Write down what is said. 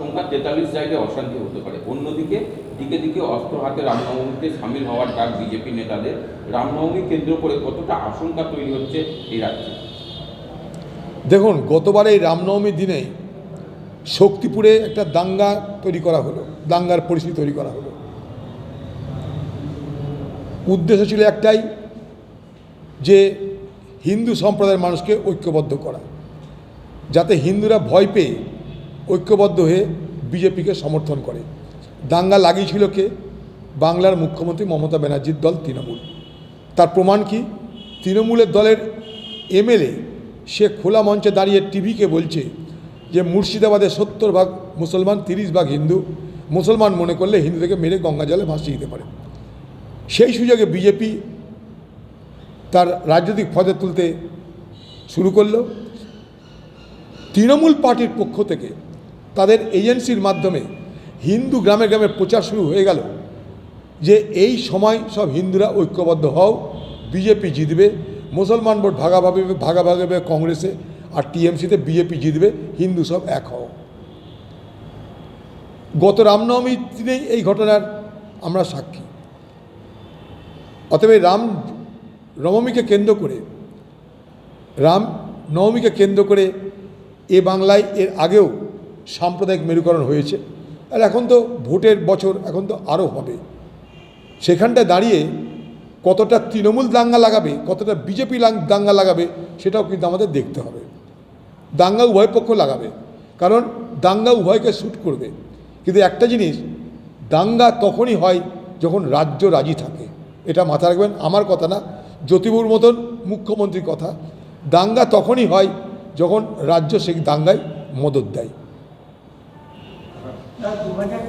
সংখ্যা তেতাল্লিশ জায়গায় অশান্তি হতে পারে। অন্যদিকে, দিকে দিকে অস্ত্র হাতে রামনবমীতে সামিল হওয়ার ডাক বিজেপি নেতাদের, রামনবমী কেন্দ্র করে কতটা আশঙ্কা তৈরি হচ্ছে এই রাজ্যে? দেখুন, গতবার এই রামনবমীর দিনে শক্তিপুরে একটা দাঙ্গা তৈরি করা হলো, দাঙ্গার পরিস্থিতি তৈরি করা হলো। উদ্দেশ্য ছিল একটাই, যে হিন্দু সম্প্রদায়ের মানুষকে ঐক্যবদ্ধ করা। যাতে হিন্দুরা ভয় পেয়ে ঐক্যবদ্ধ হয়ে বিজেপিকে সমর্থন করে। দাঙ্গা লাগিয়েছিল কে? বাংলার মুখ্যমন্ত্রী মমতা ব্যানার্জির দল তৃণমূল। তার প্রমাণ কি? তৃণমূলের দলের এমএলএ সে খোলা মঞ্চে দাঁড়িয়ে টিভিকে বলছে যে, মুর্শিদাবাদে সত্তর ভাগ মুসলমান, তিরিশ ভাগ হিন্দু। মুসলমান মনে করলে হিন্দুদেরকে মেরে গঙ্গা জলে ভাসিয়ে দিতে পারে। সেই সুযোগে বিজেপি তার রাজনৈতিক ফদে তুলতে শুরু করল। তৃণমূল পার্টির পক্ষ থেকে তাদের এজেন্সির মাধ্যমে হিন্দু গ্রামে গ্রামে প্রচার শুরু হয়ে গেল যে এই সময় সব হিন্দুরা ঐক্যবদ্ধ হও, বিজেপি জিতবে, মুসলমান ভোট ভাগাভাগি ভাগাভাগি হবে কংগ্রেসে, আর টিএমসিতে বিজেপি জিতবে, হিন্দু সব এক হও। গত রামনবমীর দিনেই এই ঘটনার আমরা সাক্ষী। অতএব রাম নবমীকে কেন্দ্র করে রাম নবমীকে কেন্দ্র করে এ বাংলায় এর আগেও সাম্প্রদায়িক মেরুকরণ হয়েছে। আর এখন তো ভোটের বছর, এখন তো আরও হবে। সেখানটায় দাঁড়িয়ে কতটা তৃণমূল দাঙ্গা লাগাবে, কতটা বিজেপি দাঙ্গা লাগাবে, সেটাও কিন্তু আমাদের দেখতে হবে। দাঙ্গা উভয় পক্ষ লাগাবে, কারণ দাঙ্গা উভয়কে শ্যুট করবে। কিন্তু একটা জিনিস, দাঙ্গা তখনই হয় যখন রাজ্য রাজি থাকে। এটা মাথায় রাখবেন, আমার কথা না, জ্যোতিবুর মতন মুখ্যমন্ত্রীর কথা। দাঙ্গা তখনই হয় যখন রাজ্য সেই দাঙ্গায় মদত দেয়। budget